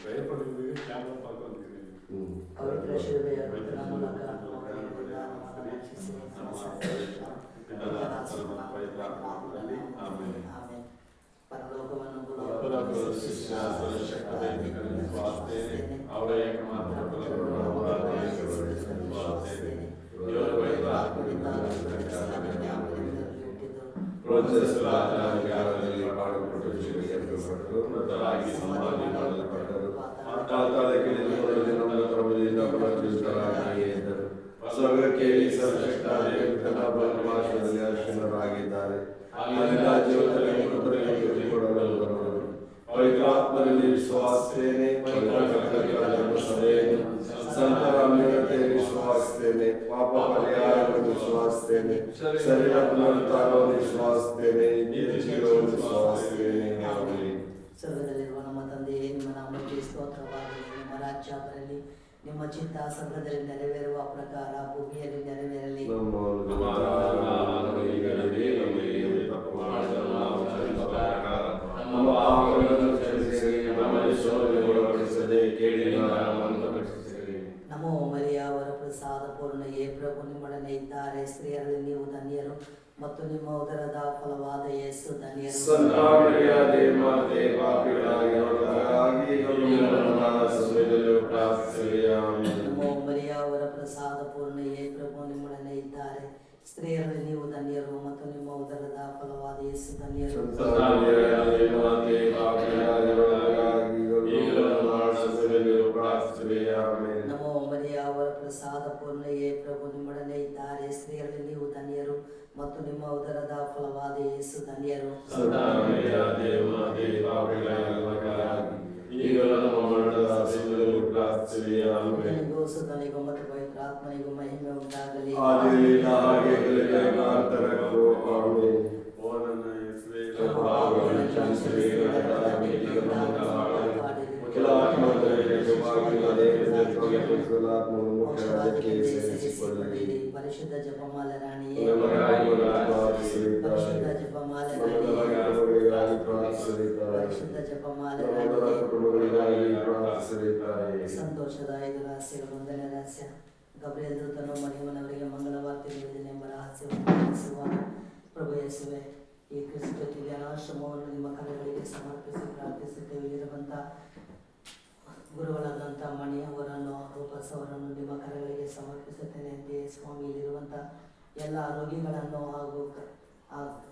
ಭಯಪಡುವುದಿಗೆ camera ಪಾಲ್ಗೊಂಡಿದ್ದೀನಿ ಹ್ಮ್. ಪವಿತ್ರ ಶಿಲುಬೆಯ ಕರ್ತನ ಮೂಲಕ ಅವರಿಂದ ನಮ್ಮನ್ನು ರಕ್ಷಿಸಿ ನಮ್ಮ ಸರ್ವಶ್ರೇಷ್ಠ ಪಿತನಾಸನ ಪವಿತ್ರಾತ್ಮನಲ್ಲಿ ಆಮೆನ್. ಪರಲೋಕವನ್ನು ಪರಲೋಕದ ಶಿಷ್ಯ ಸರ್ವಶಕ್ತ ದೈವಿಕರನ್ನು ಸ್ವಾಸ್ತೇನೆ ಅವರ ಏಕಮಾತ್ರ ಪರಲೋಕದ ಪರಮೇಶ್ವರನ ಸ್ವಾಸ್ತೇನೆ ಇವರ ಪವಿತ್ರಾತ್ಮದಿಂದ ಪ್ರೋತ್ಸಾಹಿಸಲಾದ ಅಧಿಕಾರದಲ್ಲಿ ಪಾಡುಪಟ್ಟು ಶಿಕ್ಷಕರು ಮೃತರಾಗಿ ಸಮಾಧಿ ಮಾಡಲ್ಪಟ್ಟರು ಪಾತಾಳಕ್ಕೆ ಇಳಿದುಕೊಂಡು ನಮ್ಮ ಪ್ರಭುದಿಂದ ಪುನರುಜ್ಜೀವಿತರಾಗಿ ಎದ್ದರು ಸ್ವರ್ಗಕ್ಕೆ ಸರ್ವಶಕ್ತ ದೇವರ ಪರಮಾತ್ಮದಲ್ಲಿ ಅರ್ಶನರಾಗಿದ್ದಾರೆ ಅಲ್ಲಿಂದ ಜೀವನದಲ್ಲಿ ಮೃತರಿಗೆ ಕೊಡಲು ಬರುವರು ಪವಿತ್ರಾತ್ಮನಲ್ಲಿ ವಿಶ್ವಾಸಿಸ್ತೇನೆ ಪವಿತ್ರ ಸಭೆಯನ್ನು ಸಂತರ ಅನ್ಯೋನ್ಯತೆಯನ್ನು ವಿಶ್ವಾಸಿಸ್ತೇನೆ ಪಾಪ ಪರಿಹಾರವನ್ನು ವಿಶ್ವಾಸಿಸ್ತೇನೆ ಶರೀರ ಪುನರುತ್ಥಾನವನ್ನು ವಿಶ್ವಾಸಿಸ್ತೇನೆ ನಿತ್ಯ ಜೀವವನ್ನು ವಿಶ್ವಾಸಿಸ್ತೇನೆ ಆಮೆನ್. ಸ್ವರ್ಗದಲ್ಲಿರುವ ನಮ್ಮ ತಂದೆಯೇ ನಿಮ್ಮ ನಾಮಕ್ಕೆ ಸ್ತೋತ್ರವಾಗಲಿ ನಿಮ್ಮ ರಾಜ್ಯ ಬರಲಿ ನಿಮ್ಮ ಚಿತ್ತ ಸ್ವರ್ಗದಲ್ಲಿ ನೆರವೇರುವ ಪ್ರಕಾರ ಭೂಮಿಯಲ್ಲಿ ನೆರವೇರಲಿ. ನಮೋ ಮರಿಯ ಅವರ ಪ್ರಸಾದ ಏ ಪ್ರಭು, ನಿಮ್ಮೊಡನೆ ಇದ್ದಾರೆ. ಸ್ತ್ರೀಯರಲ್ಲಿ ನೀವು ಧನ್ಯರು ಮತ್ತು ನಿಮ್ಮ ಉದರದ ಫಲವಾದ ಯೇಸು ಧನ್ಯರು. ಪರಿಶುದ್ಧ ಜಪಮಾಲ ರಾಣಿಯೇ ನಮಗಾಗಿ ಪ್ರಾರ್ಥಿಸಿರಿ ಪರಿಶುದ್ಧ ತಾಯಿ. ಜಪಮಾಲ ನಮ್ಮೆಲ್ಲರ ರಾಣಿಯೇ ಕುಟುಂಬಗಳಿಗಾಗಿ ಪ್ರಾರ್ಥಿಸಿರಿ ತಾಯಿ. ಪರಿಶುದ್ಧ ಜಪಮಾಲ ನಮ್ಮೆಲ್ಲರ ರಾಣಿಯೇ ಕುಟುಂಬಗಳಿಗಾಗಿ ಪ್ರಾರ್ಥಿಸಿರಿ ತಾಯಿ. ಸಂತೋಷದ ಐದು ರಹಸ್ಯಗಳು ಒಂದನೇ ರಹಸ್ಯ ಗಬ್ರಿಯಲ್ ದೂತನು ಮರಿಯಮ್ಮನವರಿಗೆ ಮಂಗಳವಾರ್ತೆ ನೀಡಿದನೆಂಬ ರಹಸ್ಯವನ್ನು ತಿಳಿಸುವಾಗ ಪ್ರಭು ಯೇಸುವೆ ಈ ಕ್ರಿಸ್ತ ಶ್ರಮವನ್ನು ನಿಮ್ಮ ಕರೆಗಳಿಗೆ ಸಮರ್ಪಿಸಿ ಪ್ರಾರ್ಥಿಸುತ್ತೇವೆ ಇರುವಂಥ ಗುರುಗಳಾದಂಥ ಮಣಿಯವರನ್ನು ರೂಪಸ್ ಅವರನ್ನು ನಿಮ್ಮ ಕರೆಗಳಿಗೆ ಸಮರ್ಪಿಸುತ್ತೇನೆ ಅಂತೆಯೇ ಸ್ವಾಮಿ ಇಲ್ಲಿರುವಂಥ ಎಲ್ಲ ರೋಗಿಗಳನ್ನು ಹಾಗೂ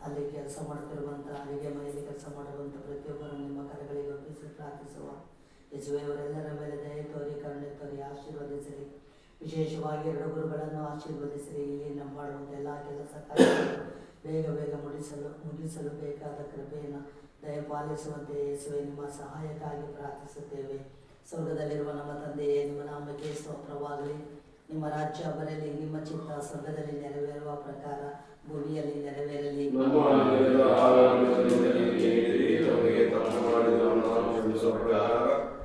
ಅಲ್ಲಿ ಕೆಲಸ ಮಾಡುತ್ತಿರುವಂಥ ಅಡುಗೆ ಮನೆಯಲ್ಲಿ ಕೆಲಸ ಮಾಡುವಂಥ ಪ್ರತಿಯೊಬ್ಬರನ್ನು ನಿಮ್ಮ ಕರೆಗಳಿಗೆ ಒಪ್ಪಿಸಿ ಪ್ರಾರ್ಥಿಸುವ ಯಜುವೆಯವರೆಲ್ಲರ ಮೇಲೆ ದಯ ತೋರಿ, ಕರುಣೆ ತೋರಿ, ಆಶೀರ್ವದಿಸಿರಿ. ವಿಶೇಷವಾಗಿ ಎರಡು ಗುರುಗಳನ್ನು ಆಶೀರ್ವದಿಸಿರಿ. ಇಲ್ಲಿ ನಮ್ಮ ಮಾಡುವಂಥ ಎಲ್ಲ ಕೆಲಸ ಬೇಗ ಬೇಗ ಮುಗಿಸಲು ಮುಗಿಸಲು ಬೇಕಾದ ಕೃಪೆಯನ್ನು ದಯಪಾಲಿಸುವಂತೆ ಯೇಸುವೆ ನಿಮ್ಮ ಸಹಾಯಕ್ಕಾಗಿ ಪ್ರಾರ್ಥಿಸುತ್ತೇವೆ. ಸ್ವರ್ಗದಲ್ಲಿರುವ ನಮ್ಮ ತಂದೆಯೇ, ನಿಮ್ಮ ನಾಮಕ್ಕೆ ಸ್ತೋತ್ರವಾಗಲಿ. ನಿಮ್ಮ ರಾಜ್ಯ ಬರಲಿ, ನಿಮ್ಮ ಚಿತ್ತ ಸ್ವರ್ಗದಲ್ಲಿ ನೆರವೇರುವ ಪ್ರಕಾರ ಭೂಮಿಯಲ್ಲಿ ನೆರವೇರಲಿ.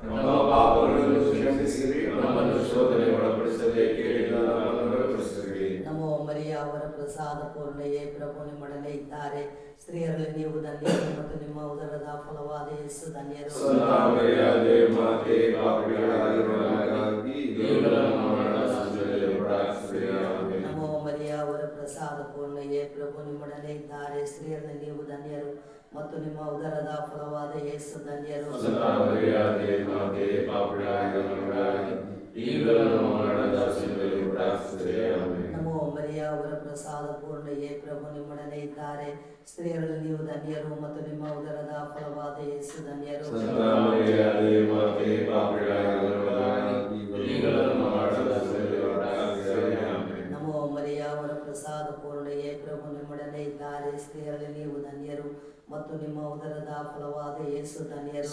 ನಮ್ಮ ಪಾಪಗಳನ್ನು ನಮ್ಮನ್ನು ಶೋಧನೆ ನಮಗೆ ಪ್ರಸಾದ ಪೂರ್ಣೆಯೇ ಪ್ರಭು ನಿಮ್ಮೊಡನೆ ಇದ್ದಾರೆ. ಸ್ತ್ರೀಯರಲ್ಲಿ ನೀವು ಧನ್ಯರು ಮತ್ತು ನಿಮ್ಮ ಉದರದ ಫಲವಾದ ಯೇಸು ಧನ್ಯರು. ನಮೋ ಮರಿಯ ಅವರ ಪ್ರಸಾದ ಪೂರ್ಣೆಯೇ ಪ್ರಭು ನಿಮ್ಮೊಡನೆ ಇದ್ದಾರೆ. ಸ್ತ್ರೀಯರಲ್ಲಿ ನೀವು ಧನ್ಯರು ಮತ್ತು ನಿಮ್ಮ ಉದರದ ಫಲವಾದ ಯೇಸು ಧನ್ಯರು ಸಂತಾನಮರಿಯಾದೆ ಮಾತೆ ಪಾಪಿಗಳಾಗಿರುವುದಕ್ಕಾಗಿ ಈಗಲೂ ನಮ್ಮ ಮರಣದ ಸಮಯದಲ್ಲಿ ಪ್ರಾರ್ಥಿಸಿರಿ. ಆಮೆನ್. ನಮೋ ಮರಿಯ ಅವರ ಪ್ರಸಾದ ಏ ಪ್ರಭು ನಿಮ್ಮೊಡನೆ ಇದ್ದಾರೆ. ಸ್ತ್ರೀಯರಲ್ಲಿ ನೀವು ಧನ್ಯರು ಮತ್ತು ನಿಮ್ಮ ಉದರದ ಫಲವಾದ ಯೇಸು ಧನ್ಯರು. ನಮೋ ಮರಿಯ ಅವರ ಪ್ರಸಾದ ಪೂರ್ಣಯೇ ಪ್ರಭು ನಿಮ್ಮೊಡನೆ ಇದ್ದಾರೆ. ಸ್ತ್ರೀಯರಲ್ಲಿ ನೀವು ಧನ್ಯರು ಮತ್ತು ನಿಮ್ಮ ಉದರದ ಫಲವಾದ ಯೇಸು ಧನ್ಯರು.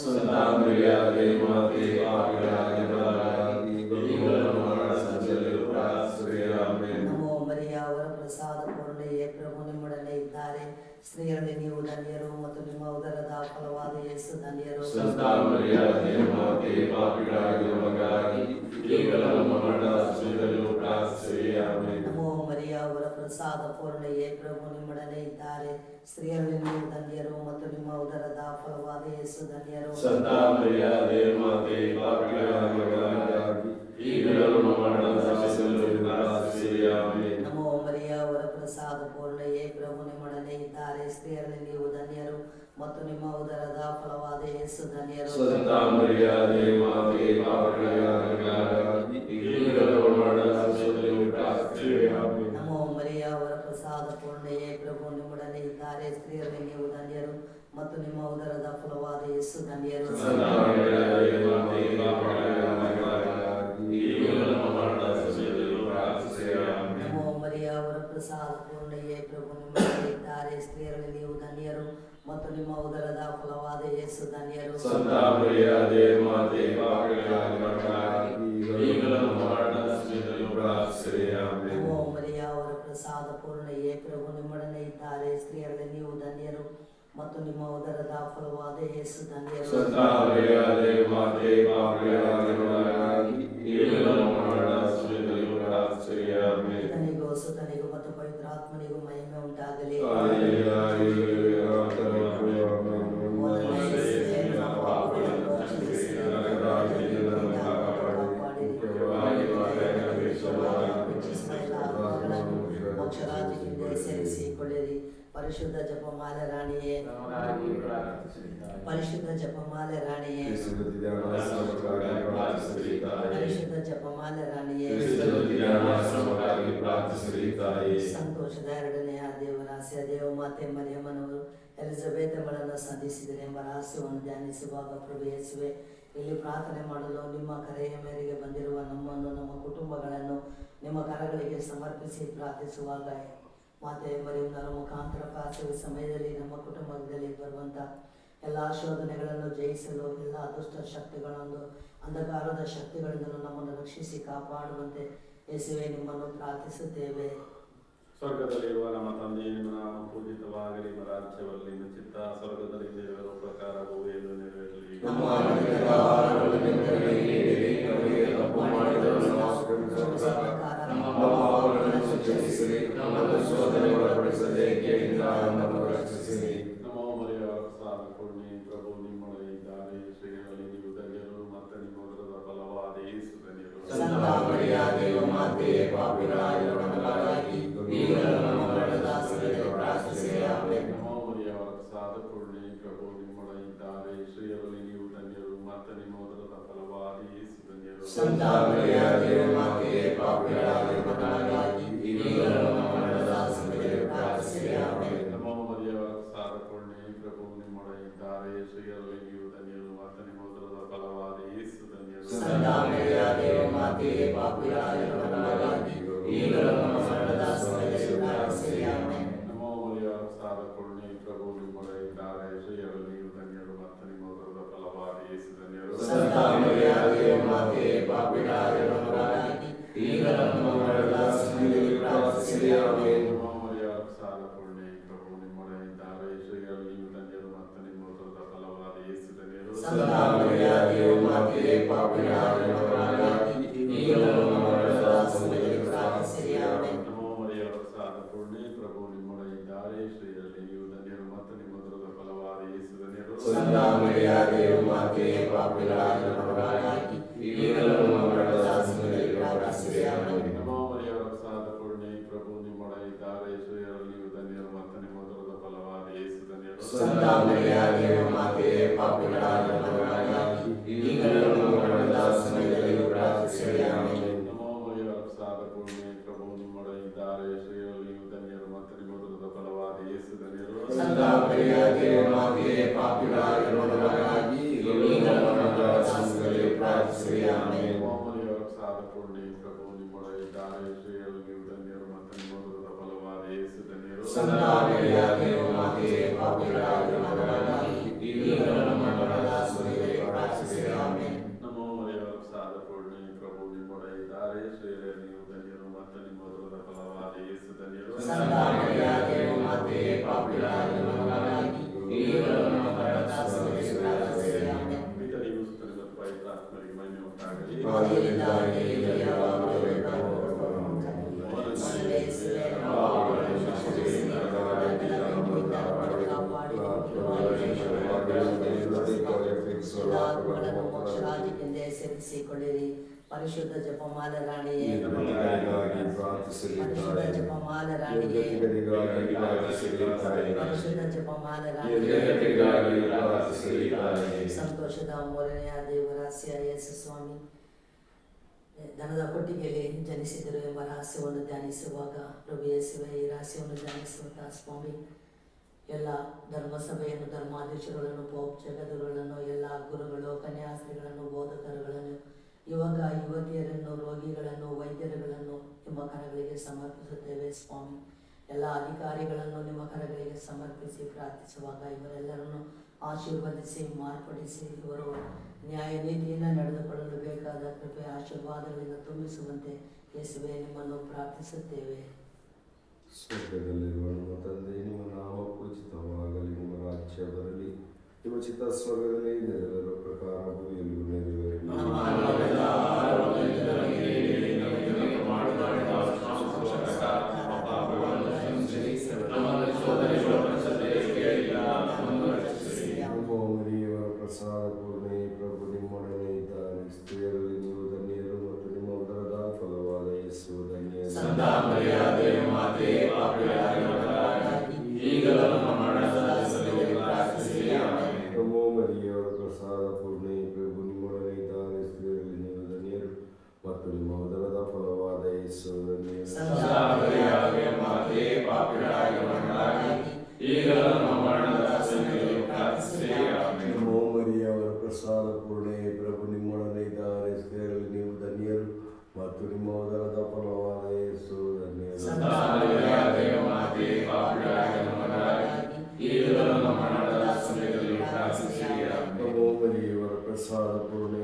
ಸ್ತ್ರೀಯರಲ್ಲಿ ನೀವು ಧನ್ಯರು ಮತ್ತು ನಿಮ್ಮ ಉದರದ ಫಲವಾದ ಯೇಸು ಧನ್ಯರು. ನಮೋ ಅವರ ಪ್ರಸಾದ ಪೂರ್ಣೆಯೇ ಪ್ರಭು ನಿಮ್ಮೊಡನೆ ಇದ್ದಾರೆ ಸ್ತ್ರೀಯರಲ್ಲಿ ನೀವು ಧನ್ಯರು ಮತ್ತು ನಿಮ್ಮ ಉದರದ ಫಲವಾದ ಯೇಸು ಧನ್ಯರು ಮರಿಯೇ ಪ್ರಭು ನಿಮ್ಮೊಡನೆ ಇದ್ದಾರೆ. ಸ್ತ್ರೀಯರಲ್ಲಿ ನೀವು ಧನ್ಯರು ಮತ್ತು ನಿಮ್ಮ ಉದರದ ಫಲವಾದ ಯೇಸು ಧನ್ಯರು. ನಮ್ಮ ಮರಿಯ ಅವರ ಪ್ರಸಾದ ಪೂರ್ಣೆಯೇ ಪ್ರಭು ನಿಮ್ಮೊಡನೆ ಇದ್ದಾರೆ. ಸ್ತ್ರೀಯರಲ್ಲಿ ನೀವು ಧನ್ಯರು ಮತ್ತು ನಿಮ್ಮ ಉದರದ ಫಲವಾದ ಯೇಸು ಧನ್ಯರು. ಪೂರ್ಣಯೇ ಪ್ರಭು ನಿಮ್ಮೊಡನೆ ಇದ್ದಾರೆ. ಸ್ತ್ರೀಯರಲ್ಲಿ ನೀವು ಧನ್ಯರು ಮತ್ತು ನಿಮ್ಮ ಉದರದ ಫಲವಾದ ಯೇಸು ಧನ್ಯರು. ಪರಿಶುದ್ಧ ಜಪಮಾಲೆ ರಾಣಿಯೇ. ಪರಿಶುದ್ಧ ಜಪಮಾಲೆ ರಾಣಿಯೇ. ಪರಿಶುದ್ಧ ಜಪಮಾಲೆ ರಾಣಿಯೇ. ಸಂತೋಷದ ಎರಡನೆಯ ದೇವರಾಸಿಯ ದೇವಮಾತೆ ಮರಿಯಮ್ಮನವರು ಎಲಿಜಬೆತ್ ಮಳನ್ನು ಸಂಧಿಸಿದರೆ ಎಂಬ ರಹಸ್ಯವನ್ನು ಧ್ಯಾನಿಸುವಾಗ ಪ್ರಭೇಯಿಸುವೆ ಇಲ್ಲಿ ಪ್ರಾರ್ಥನೆ ಮಾಡಲು ನಿಮ್ಮ ಕರೆಯ ಮೇರೆಗೆ ಬಂದಿರುವ ನಮ್ಮನ್ನು ನಮ್ಮ ಕುಟುಂಬಗಳನ್ನು ನಿಮ್ಮ ಕರಗಳಿಗೆ ಸಮರ್ಪಿಸಿ ಪ್ರಾರ್ಥಿಸುವಾಗ ಮಾತೆಯವರಿವರ ಮುಖಾಂತರ ಪಾಸುವ ಸಮಯದಲ್ಲಿ ನಮ್ಮ ಕುಟುಂಬದಲ್ಲಿ ಬರುವಂತ ಎಲ್ಲ ಶೋಧನೆಗಳನ್ನು ಜಯಿಸಲು ಎಲ್ಲ ಅದೃಷ್ಟ ಶಕ್ತಿಗಳನ್ನು ಅಂಧಕಾರದ ಶಕ್ತಿಗಳಿಂದಲೂ ನಮ್ಮನ್ನು ರಕ್ಷಿಸಿ ಕಾಪಾಡುವಂತೆ ಯೇಸುವೆ ನಿಮ್ಮನ್ನು ಪ್ರಾರ್ಥಿಸುತ್ತೇವೆ. ಸ್ವರ್ಗದಲ್ಲಿರುವ ನಮ್ಮ ತಂದೆಯ ನಾವು ಪೂಜಿತವಾಗಲಿ ನಿಮ್ಮ ರಾಜ್ಯದಲ್ಲಿ ನಿಮ್ಮ ಚಿತ್ತ ಸ್ವರ್ಗದಲ್ಲಿ ನೆರವೇರುವ ಪ್ರಕಾರವು ಎಂದು ನೆರವೇರಲಿ. ನಮ್ಮ பிதாவே அதே மாதே பாப்பிகளாக ಪರಿಶುದ್ಧಾತ್ಮನನ್ನು ಮೋಕ್ಷರಾಜದಿಂದ ಸೇರಿಸಿಕೊಳ್ಳಿರಿ ಪರಿಶುದ್ಧ ಜಪಮಾಲ ರಾಣಿಯೇ ಪರಿಶುದ್ಧ ಜಪಮಾಲ ರಾಣಿಯೇ ಸಂತೋಷದ ಮೂರನೆಯ ದೇವರಾಸ್ಯ ಯೇಸು ಸ್ವಾಮಿ ದನದ ಕೊಟ್ಟಿಗೆಯಲ್ಲಿ ಜನಿಸಿದರು ಎಂಬ ರಹಸ್ಯವನ್ನು ಧ್ಯಾನಿಸುವಾಗ ಪ್ರಭು ಯೇಸುವೆ ಈ ರಹಸ್ಯವನ್ನು ಧ್ಯಾನಿಸುವಂತಹ ಸ್ವಾಮಿ ಎಲ್ಲ ಧರ್ಮಸಭೆಯನ್ನು ಧರ್ಮಾಧೀಶಗಳನ್ನು ಪೋಪ್ ಎಲ್ಲ ಗುರುಗಳು, ಕನ್ಯಾಸ್ತ್ರಿಗಳನ್ನು, ಬೋಧಕರುಗಳನ್ನು, ಯುವಕ, ಯುವತಿಯರನ್ನು, ರೋಗಿಗಳನ್ನು, ವೈದ್ಯರುಗಳನ್ನು ನಿಮ್ಮ ಕರಗಳಿಗೆ ಸಮರ್ಪಿಸುತ್ತೇವೆ ಸ್ವಾಮಿ. ಎಲ್ಲ ಅಧಿಕಾರಿಗಳನ್ನು ನಿಮ್ಮ ಕರಗಳಿಗೆ ಸಮರ್ಪಿಸಿ ಪ್ರಾರ್ಥಿಸುವಾಗ ಇವರೆಲ್ಲರನ್ನು ಆಶೀರ್ವದಿಸಿ, ಮಾರ್ಪಡಿಸಿ, ಇವರು ನ್ಯಾಯ ನೀತಿಯನ್ನು ನಡೆದುಕೊಳ್ಳಲು ಬೇಕಾದ ಕೃಪೆ, ಆಶೀರ್ವಾದಗಳಿಂದ ತುಂಬಿಸುವಂತೆ ಯೇಸುವೆ ನಿಮ್ಮನ್ನು ಪ್ರಾರ್ಥಿಸುತ್ತೇವೆ. ಸ್ವರ್ಗದಲ್ಲಿರುವ ನಮ್ಮ ತಂದೆ, ನಿಮ್ಮ ನಾಮ ಪೂಜಿತವಾಗಲಿ, ನಿಮ್ಮ ರಾಜ್ಯ ಬರಲಿ. ನಿಮ್ಮ ಚಿತ್ತ ಸ್ವರ್ಗದಲ್ಲಿ ನೆರವೇರೋ ಪ್ರಕಾರ ಭೂಮಿಯಲ್ಲಿ ನೆರವೇರ ಕೃಪಣೆ ಪ್ರಭು ನಿಮ್ಮೊಡನೆ ಇದ್ದಾರೆ ಸ್ತ್ರೀಯಲ್ಲಿ ನೀವು ಧನ್ಯರು ಮತ್ತು ನಿಮ್ಮ ಉದರದ ಫಲವಾದ ಯೇಸು ಧನ್ಯರು ಪ್ರಸಾದ ಪೂರ್ಣೆ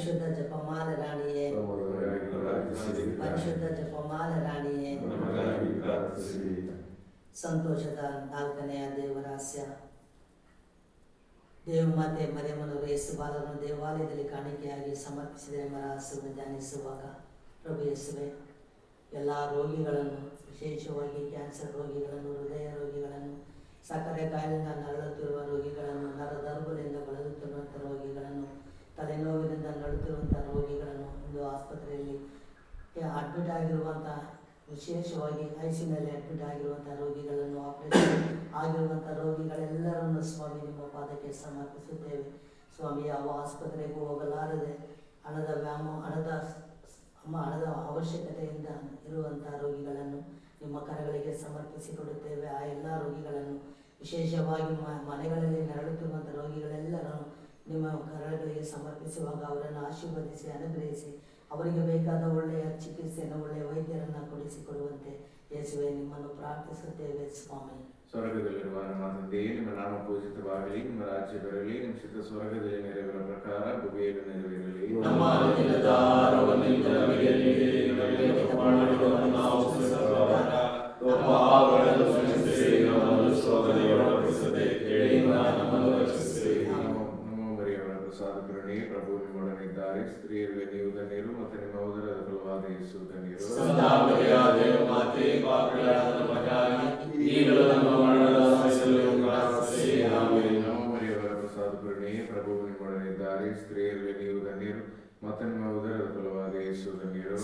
ಪರಿಶುದ್ಧ ಜಪಮಾಲ ರಾಣಿಯೇ ಪರಿಶುದ್ಧ ಜಪಮಾಲ ರಾಣಿಯೇ ಸಂತೋಷದ ನಾಲ್ಕನೆಯ ದೇವರಹಸ್ಯ. ದೇವಮಾತೆ ಮರೆಮನು ಯೇಸು ಬಾಲನು ದೇವಾಲಯದಲ್ಲಿ ಕಾಣಿಕೆಯಾಗಿ ಸಮರ್ಪಿಸಿದ ಎಂಬ ರಹಸ್ಯವನ್ನು ಧ್ಯಾನಿಸುವಾಗ ಪ್ರಭು ಯೇಸುವೆ, ಎಲ್ಲ ರೋಗಿಗಳನ್ನು ವಿಶೇಷವಾಗಿ ಕ್ಯಾನ್ಸರ್ ರೋಗಿಗಳನ್ನು, ಹೃದಯ ರೋಗಿಗಳನ್ನು, ಸಕ್ಕರೆ ಕಾಯಿಲೆಯಿಂದ ನರಳುತ್ತಿರುವ ರೋಗಿಗಳನ್ನು ನರದರ್ಬಲಿಂದ ಬಳಲುತ್ತಿರುವಂಥ ರೋಗಿಗಳನ್ನು ತಲೆನೋವಿನಿಂದ ನಡುತ್ತಿರುವಂಥ ರೋಗಿಗಳನ್ನು ಒಂದು ಆಸ್ಪತ್ರೆಯಲ್ಲಿ ಅಡ್ಮಿಟ್ ಆಗಿರುವಂಥ ವಿಶೇಷವಾಗಿ ಐಸಿನಲ್ಲಿ ಅಡ್ಮಿಟ್ ಆಗಿರುವಂಥ ರೋಗಿಗಳನ್ನು ಆಪರೇಷನ್ ಆಗಿರುವಂಥ ರೋಗಿಗಳೆಲ್ಲರನ್ನು ಸ್ವಾಮಿ ನಿಮ್ಮ ಪಾದಕ್ಕೆ ಸಮರ್ಪಿಸುತ್ತೇವೆ. ಸ್ವಾಮಿ, ಯಾವ ಆಸ್ಪತ್ರೆಗೂ ಹೋಗಲಾರದೆ ಹಣದ ವ್ಯಾಮ, ಹಣದ ಹಣದ ಅವಶ್ಯಕತೆಯಿಂದ ಇರುವಂಥ ರೋಗಿಗಳನ್ನು ನಿಮ್ಮ ಕರಗಳಿಗೆ ಸಮರ್ಪಿಸಿಕೊಡುತ್ತೇವೆ ಆ ಎಲ್ಲ ರೋಗಿಗಳನ್ನು ವಿಶೇಷವಾಗಿ ಮನೆಗಳಲ್ಲಿ ನರಳುತ್ತಿರುವಂಥ ರೋಗಿಗಳೆಲ್ಲರನ್ನು ನಿಮ್ಮ ಕರಗಳಿಗೆ ಸಮರ್ಪಿಸುವಾಗ ಅವರನ್ನು ಆಶೀರ್ವದಿಸಿ ಅನುಗ್ರಹಿಸಿ. ಅವರಿಗೆ ಬೇಕಾದ ಒಳ್ಳೆಯ ಚಿಕಿತ್ಸೆಯನ್ನು ಒಳ್ಳೆಯ ವೈದ್ಯರನ್ನು ಕೊಡಿಸಿಕೊಡುವಂತೆ ಯೇಸುವೆ ನಿಮ್ಮನ್ನು ಪ್ರಾರ್ಥಿಸುತ್ತೇವೆ ಸ್ವಾಮಿ. ಸ್ವರ್ಗದಲ್ಲಿರುವ ನಮ್ಮ ತಂದೆಯೇ ನಿಮ್ಮ ನಾಮ ಪೂಜಿತವಾಗಲಿ. ನಿಮ್ಮ ರಾಜ್ಯ ಬರಲಿ ನಿಮ್ಮ ಚಿತ್ತ ಸ್ವರ್ಗದಲ್ಲಿ ನೆರವೇರುವ ಪ್ರಕಾರ ಭೂಮಿಯಲ್ಲಿ ನೆರವೇರಲಿ. ನಮ್ಮ ನಿಮ್ಮೊಡನಿದ್ದಾರೆ ಸ್ತ್ರೀಯರಿಗೆ ನೀವು ನೀರು ಮತ್ತು ನಿಮ್ಮ ಉದರದ ಫಲವಾದ ಯೇಸು ನೀರು ಮರಿಯವರ ಪ್ರಸಾದ ಕರುಣೆ ಪ್ರಭು ನಿಮ್ಮೊಡನಿದ್ದಾರೆ ಸ್ತ್ರೀಯರಿಗೆ ನೀವು ನೀರು ಮತ್ತು ನಿಮ್ಮ ಉದರದ ಫಲವಾದ ಯೇಸು ನೀರು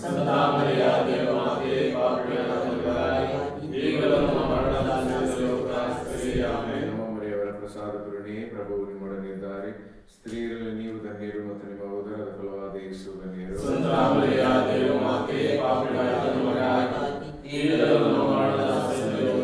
ಮರಿಯವರ ಪ್ರಸಾದ ಕರುಣೆ ಪ್ರಭು ನಿಮ್ಮೊಡನಿದ್ದಾರೆ ಸ್ತ್ರೀಯರಲ್ಲಿ ನೀವು ಧನ್ಯರು ಮತ್ತು ನಿಮ್ಮ ಉದರದ ಫಲವಾದ ಯೇಸು ಧನ್ಯರು ಸಂತಾಮರಿಯ ದೇವಮಾತೆ, ಪಾಪಿಗಳಾದ ನಮಗಾಗಿ, ಈಗಲೂ ನಮ್ಮ ಮರಣದ ಸಮಯದಲ್ಲಿಯೂ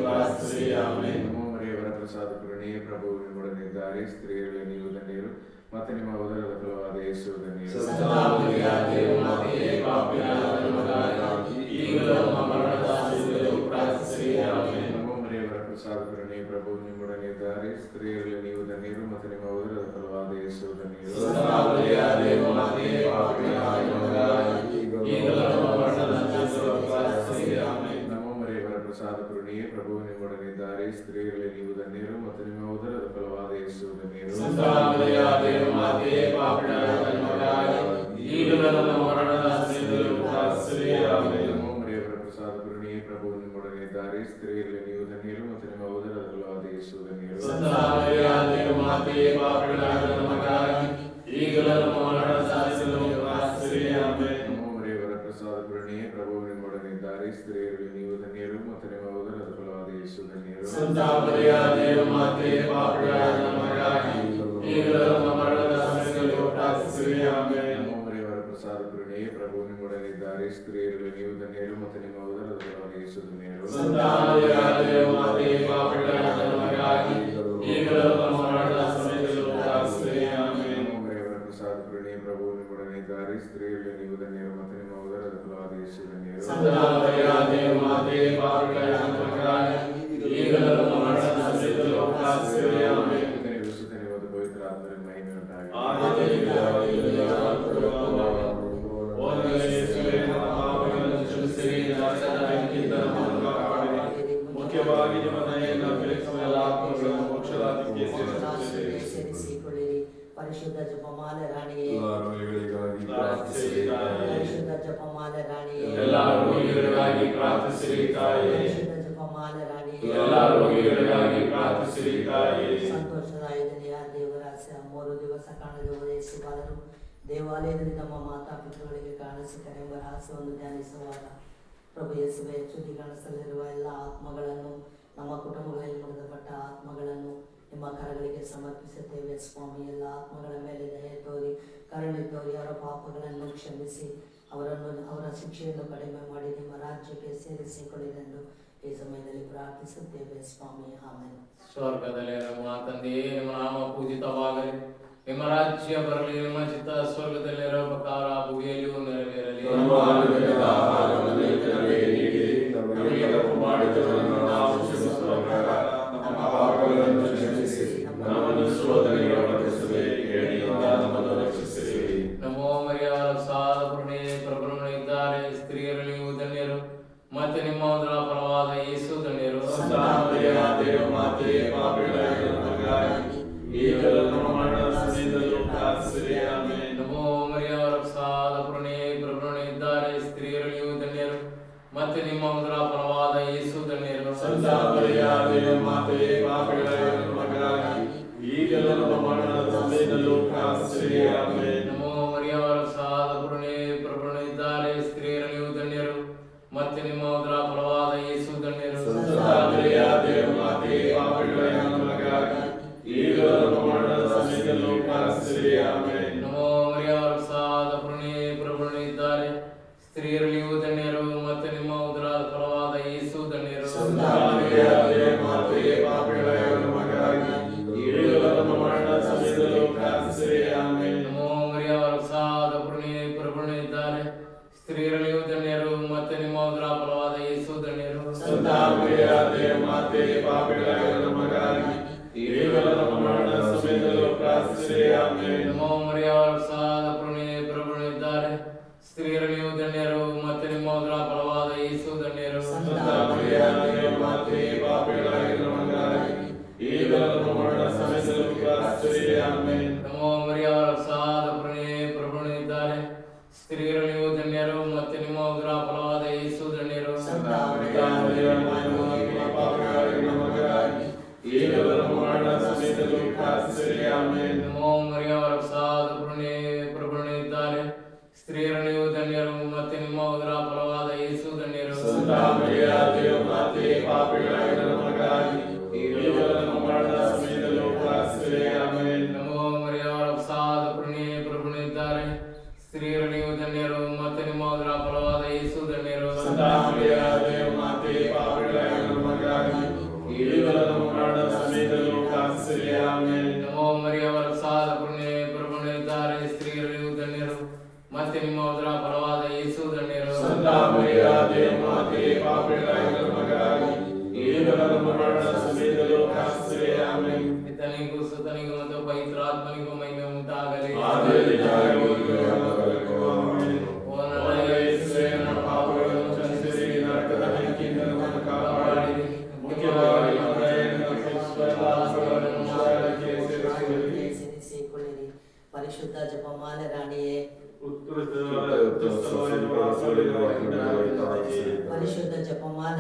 ನಿಮ್ಮೊಡನಿದ್ದಾರೆ ಸ್ತ್ರೀಯರಲ್ಲಿ ನೀವು ಧನ್ಯರು ಮತ್ತು ನಿಮ್ಮ ಉದರದ ಫಲವಾದ ದೇವಮಾತೆ, ನೀವು ಇದನ್ನು ಹೇಳು ಮತ್ತು ನಿಮ್ಮ ಸಮಯದಲ್ಲಿಯೂ ಪ್ರಾರ್ಥಿಸಿರಿ. ಆಮೆನ್. ನಮೋ ಮರಿಯವರ ಪ್ರಸಾದ ಕರುಣೆ ಪ್ರಭು ನಿಮ್ಮೊಡನಿದ್ದಾರೆ ಸ್ತ್ರೀಯರಲ್ಲಿ ನೀವು ಹೇಳು ಮತ್ತು ನಿಮ್ಮ ಉದರದ ಫಲವಾದ ಧನ್ಯರು ಪರಿಶುದ್ಧ ಜಪಮಾಲೆ ರಾಣಿಯೇ. ಎಲ್ಲ ರೋಗಿಗಳಿಗಾಗಿ ಪ್ರಾರ್ಥಿಸಿರಿ ತಾಯೇ. ಪರಿಶುದ್ಧ ಜಪಮಾಲೆ ರಾಣಿಯೇ. ಎಲ್ಲ ರೋಗಿಗಳಿಗಾಗಿ ಪ್ರಾರ್ಥಿಸಿರಿ ತಾಯೇ. ಪರಿಶುದ್ಧ ಜಪಮಾಲೆ ರಾಣಿಯೇ. ಎಲ್ಲ ರೋಗಿಗಳಿಗಾಗಿ ಪ್ರಾರ್ಥಿಸಿರಿ ತಾಯೇ. ಸಂತೋಷದ ಐದನೆಯ ದೇವರಾಸ್ಯ ಮೂರು ದಿವಸ ಕಾಣಲು ಉದಯಿಸಿ ಬಾಲರು ದೇವಾಲಯದಲ್ಲಿ ತಮ್ಮ ಮಾತಾಪಿತೃಗಳಿಗೆ ಕಾಣಿಸಿದರೆಂಬ ರಹಸ್ಯವನ್ನು ಧ್ಯಾನಿಸುವಾಗ ಪ್ರಭು ಯೇಸುವೆ ಚ್ಯುತಿ ಕಾಣಿಸಲಿರುವ ಎಲ್ಲ ಆತ್ಮಗಳನ್ನು ನಮ್ಮ ಕುಟುಂಬಗಳಲ್ಲಿ ಮೃತಪಟ್ಟ ಆತ್ಮಗಳನ್ನು ನಿಮ್ಮ ಕರಗಳಿಗೆ ಸಮರ್ಪಿಸುತ್ತೇವೆ ಸ್ವಾಮಿ. ಎಲ್ಲ ಆತ್ಮಗಳ ಮೇಲೆ ದಯೆ ತೋರಿ ಕರುಣೆ ತೋರಿ ಅವರ ಪಾಪಗಳನ್ನು ಕ್ಷಮಿಸಿ ಅವರನ್ನು ಅವರ ಶಿಕ್ಷೆಯನ್ನು ಕಡಿಮೆ ಮಾಡಿ ನಿಮ್ಮ ರಾಜ್ಯಕ್ಕೆ ಸೇರಿಸಿಕೊಳ್ಳಿದೆಂದು ಈ ಸಮಯದಲ್ಲಿ ಪ್ರಾರ್ಥಿಸುತ್ತೇವೆ ಸ್ವಾಮಿ. ಆಮೇಲೆ ಸ್ವರ್ಗದಲ್ಲಿ ನಮ್ಮ ತಂದೆಯೇ ನಿಮ್ಮ ನಾಮ ಪೂಜಿತವಾಗಲಿ. ನಿಮ್ಮ ರಾಜ್ಯ ಬರಲಿ ನಿಮ್ಮ ಚಿತ್ತ ಸ್ವರ್ಗದಲ್ಲಿರೋ ಪ್ರಕಾರ ಭೂಮಿಯಲ್ಲಿಯೂ ನೆರವೇರಲಿ.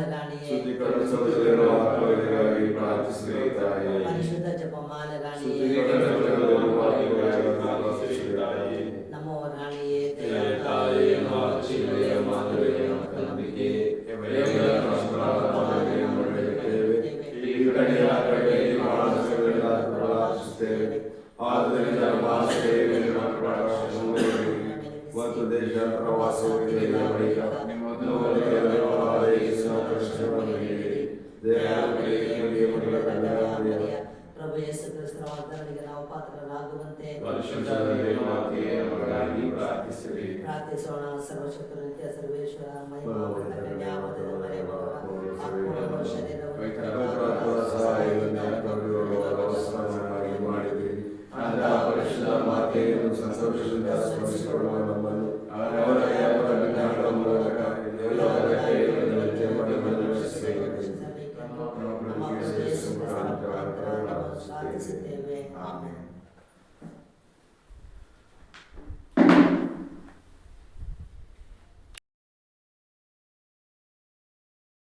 മുതലാളിയെ പരിശുദ്ധ ജപമാല റാണിയെ ಪ್ರಭು ಯೇಸು ಕ್ರಿಸ್ತನ ವರ್ಧನೆಗೆ ನಾವು ಪಾತ್ರರಾಗುವಂತೆ ಪ್ರಾರ್ಥಿಸೋಣ ಸರ್ವಶಕ್ತ ಸರ್ವೇಶ್ವರ ಮಹಿಮಾ